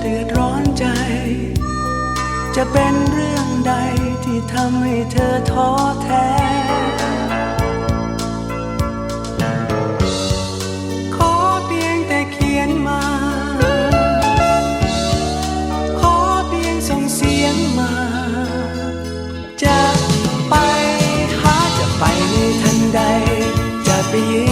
เดือดร้อนใจ จะเป็นเรื่องใดที่ทำให้เธอท้อแท้ขอเพียงแต่เขียนมาขอเพียงส่งเสียงมาจะไปหาจะไปในทันใด จะไปยืน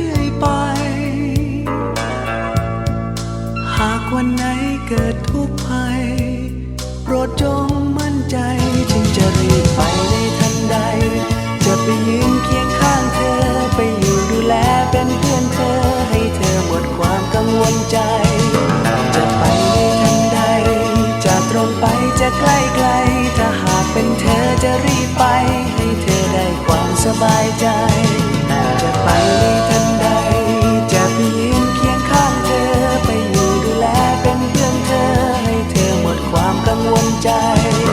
ภัย โปรดจงมั่นใจจึงจะรีบไปในทันใด จะไปยืนเคียงข้างเธอ ไปอยู่ดูแลเป็นเพื่อนเธอ ให้เธอหมดความกังวลใจ จะไปในทันใด จะตรงไปจะใกล้ไกล ถ้าหากเป็นเธอจะรีบไป ให้เธอได้ความสบายใจ ใจ